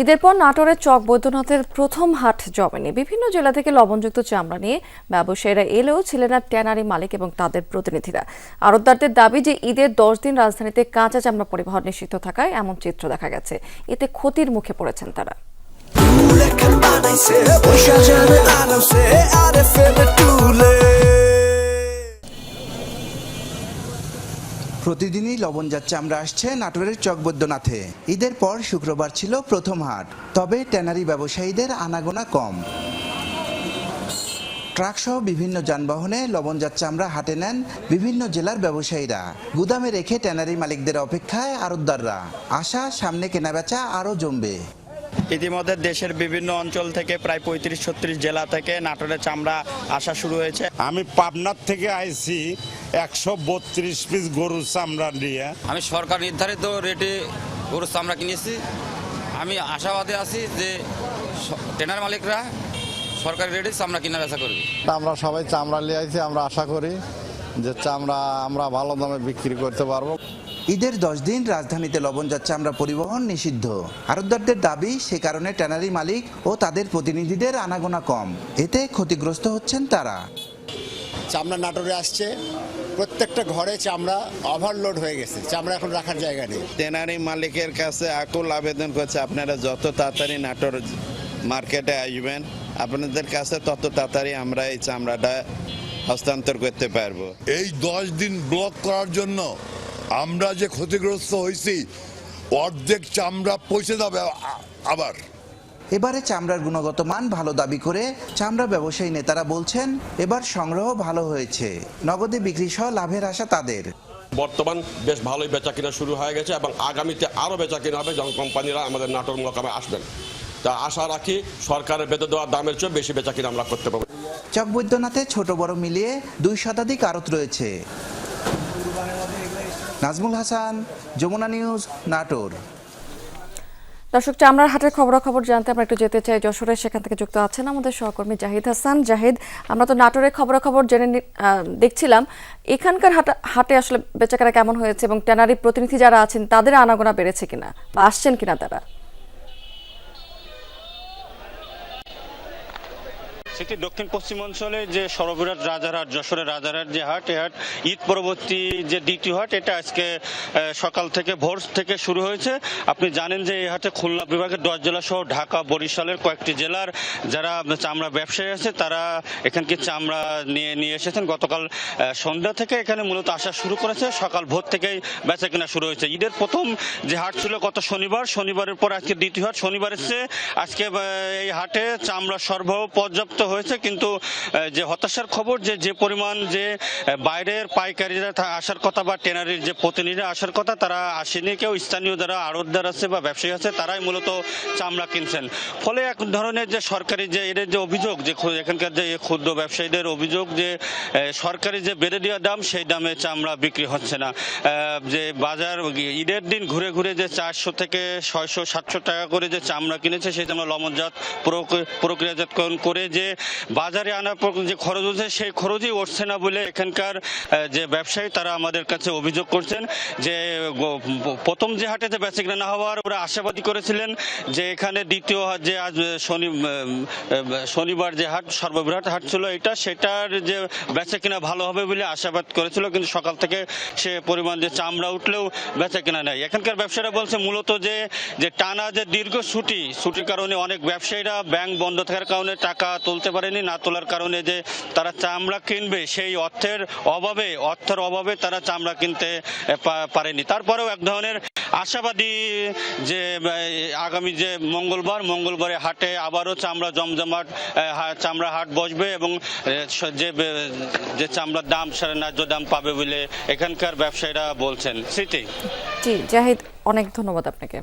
ঈদের পর নাটোরের চক বৈদ্যনাথের প্রথম হাট জমেনি। বিভিন্ন জেলা থেকে লবণযুক্ত চামড়া নিয়ে ব্যবসায়ীরা এলেও ছিলেন না ট্যানারি মালিক এবং তাদের প্রতিনিধিরা। আড়তদারদের দাবি যে ঈদের দশ দিন রাজধানীতে কাঁচা চামড়া পরিবহন নিষিদ্ধ থাকায় এমন চিত্র দেখা গেছে। এতে ক্ষতির মুখে পড়েছেন তারা। বানাইছে প্রতিদিনই লবণ যাচ্ছে। আমরা আসছে নাটোরের চকবদ্যনাথে। ঈদের পর শুক্রবার ছিল প্রথম হাট। তবে ট্যানারি ব্যবসায়ীদের আনাগোনা কম। ট্রাকসহ বিভিন্ন যানবাহনে লবণ যাচ্ছে আমরা হাটে নেন বিভিন্ন জেলার ব্যবসায়ীরা। গুদামে রেখে ট্যানারি মালিকদের অপেক্ষায় আড়তদাররা আশা সামনে কেনাবেচা আরও জমবে। ইতিমধ্যে দেশের বিভিন্ন অঞ্চল থেকে প্রায় পঁয়ত্রিশ ছত্রিশ জেলা থেকে নাটোরের চামড়া আসা শুরু হয়েছে। আমি পাবনার থেকে আইছি। একশো বত্রিশ পিস গরুর চামড়া নিয়ে। আমি সরকার নির্ধারিত রেটে গরুর চামড়া কিনেছি। আমি আশাবাদে আছি যে ট্রেনার মালিকরা সরকারি রেটে চামড়া কিনা বেচা করবে। তা আমরা সবাই চামড়া নিয়ে আইছি আমরা আশা করি যে চামড়া আমরা ভালো দামে বিক্রি করতে পারব। ঈদের দশ দিন রাজধানীতে লবণ যাচ্ছে আমরা পরিবহন নিষিদ্ধ। আড়তদারদের দাবি সে কারণে ট্যানারি মালিক ও তাদের প্রতিনিধিদের আনাগোনা কম। এতে ক্ষতিগ্রস্ত হচ্ছেন তারা। চামড়া নাটোরে আসছে। প্রত্যেকটা ঘরে চামড়া ওভারলোড হয়ে গেছে চামড়া এখন রাখার জায়গা নেই। টেনারি মালিকের কাছে আকুল আবেদন করছে আপনারা যত তাড়াতাড়ি নাটোর মার্কেটে আসবেন আপনাদের কাছে তত তাড়াতাড়ি আমরা এই চামড়াটা হস্তান্তর করতে পারব। এই দশ দিন ব্লক করার জন্য আমরা যে ক্ষতিগ্রস্ত হয়েছি অর্ধেক চামড়া পৌঁছে যাবে আবার। এবারে চামড়ার গুণগত মান ভালো দাবি করে চামড়া ব্যবসায়ী নেতারা বলছেন এবার সংগ্রহ ভালো হয়েছে। নগদে বিক্রি সহ লাভের আশা তাদের। বর্তমান বেশ ভালোই বেচা কিনা শুরু হয়ে গেছে এবং আগামীতে আরও বেচা কিনা হবে যখন কোম্পানিরা আমাদের নাটোর মোকামে আসবেন। তা আশা রাখি সরকারের বেঁধে দেওয়া দামের চেয়ে বেশি বেচা কিনা আমরা করতে পারব। চক বৈদ্যনাথে ছোট বড় মিলিয়ে দুই শতাধিক আড়ত রয়েছে। নাজমুল হাসান যমুনা নিউজ নাটোর। দর্শক, চামড়ার হাটের খবরাখবর জানতে আমরা একটু যেতে চাই যশোরের সেখান থেকে যুক্ত আছেন আমাদের সহকর্মী জাহিদ হাসান। জাহিদ, আমরা তো নাটোরের খবরাখবর জেনে দেখছিলাম, এখানকার হাটা হাটে আসলে বেচাকেনা কেমন হয়েছে এবং ট্যানারি প্রতিনিধি যারা আছেন, তাদের আনাগোনা বেড়েছে কিনা বা আসছেন কিনা তারা? সেটি দক্ষিণ পশ্চিম অঞ্চলে যে সর্ববিরাট রাজারহাট, যশোরের রাজারহাট যে হাট, এ হাট ঈদ পরবর্তী যে দ্বিতীয় হাট, এটা আজকে সকাল থেকে ভোর থেকে শুরু হয়েছে। আপনি জানেন যে এই হাটে খুলনা বিভাগের দশ জেলা সহ ঢাকা, বরিশালের কয়েকটি জেলার যারা চামড়া ব্যবসায়ী আছে, তারা এখানকে চামড়া নিয়ে নিয়ে এসেছেন। গতকাল সন্ধ্যা থেকে এখানে মূলত আসা শুরু করেছে। সকাল ভোর থেকেই বেচা কেনা শুরু হয়েছে। ঈদের প্রথম যে হাট ছিল গত শনিবার, শনিবারের পর আজকে দ্বিতীয় হাট। শনিবারের চেয়ে আজকে এই হাটে চামড়া সরবরাহ পর্যাপ্ত হয়েছে, কিন্তু যে হতাশার খবর, যে যে পরিমাণ যে বাইরের পাইকারিরা আসার কথা বা টেনারির যে প্রতিনিধিরা আসার কথা, তারা আসেনি। কেউ স্থানীয় যারা আড়তদার আছে বা ব্যবসায়ী আছে, তারাই মূলত চামড়া কিনছেন। ফলে এক ধরনের যে সরকারি যে, এদের যে অভিযোগ, যে এখানকার যে ক্ষুদ্র ব্যবসায়ীদের অভিযোগ, যে সরকারি যে বেড়ে দেওয়া দাম, সেই দামে চামড়া বিক্রি হচ্ছে না। যে বাজার, ঈদের দিন ঘুরে ঘুরে যে চারশো থেকে ছয়শো, সাতশো টাকা করে যে চামড়া কিনেছে, সেই চামড়া প্রক- প্রক্রিয়াজাতকরণ করে যে বাজারে পর যে খরচ হচ্ছে, সেই খরচই উঠছে না বলে এখানকার যে ব্যবসায়ী তারা আমাদের কাছে অভিযোগ করছেন যে প্রথম যে হাটে যে বেচে কিনা না হওয়ার ওরা আশাবাদী করেছিলেন যে এখানে দ্বিতীয় যে আজ শনি শনিবার যে হাট, সর্ববৃহৎ হাট ছিল এটা, সেটার যে বেচা কিনা ভালো হবে বলে আশাবাদ করেছিল, কিন্তু সকাল থেকে সে পরিমাণ যে চামড়া উঠলেও বেচা কিনা নেই। এখানকার ব্যবসায়ীরা বলছে মূলত যে যে টানা যে দীর্ঘ ছুটি, ছুটির কারণে অনেক ব্যবসায়ীরা ব্যাংক বন্ধ থাকার কারণে টাকা তুলতে পারেনি, না তোলার কারণে যে তারা চামড়া কিনবে, সেই অর্থের অভাবে অর্থের অভাবে তারা চামড়া কিনতে পারেনি। তারপরেও এক ধরনের আশাবাদী যে আগামী যে মঙ্গলবার, মঙ্গলবারে হাটে আবারও চামড়া জমজমাট চামড়া হাট বসবে এবং যে যে চামড়ার দাম সেটা ন্যায্য দাম পাবে বলে এখানকার ব্যবসায়ীরা বলছেন। স্মৃতি? জাহিদ, অনেক ধন্যবাদ আপনাকে।